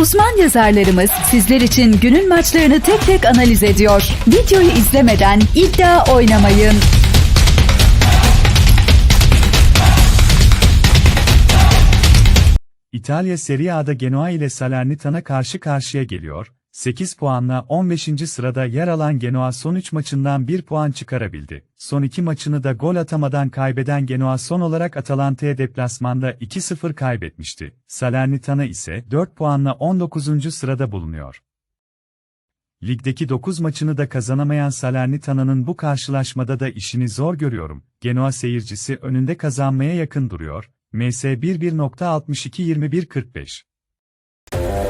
Uzman yazarlarımız sizler için günün maçlarını tek tek analiz ediyor. Videoyu izlemeden iddia oynamayın. İtalya Serie A'da Genoa ile Salernitana karşı karşıya geliyor. 8 puanla 15. sırada yer alan Genoa son 3 maçından 1 puan çıkarabildi. Son 2 maçını da gol atamadan kaybeden Genoa son olarak Atalanta'ya deplasmanda 2-0 kaybetmişti. Salernitana ise 4 puanla 19. sırada bulunuyor. Ligdeki 9 maçını da kazanamayan Salernitana'nın bu karşılaşmada da işini zor görüyorum. Genoa seyircisi önünde kazanmaya yakın duruyor. MS 11.62-21.45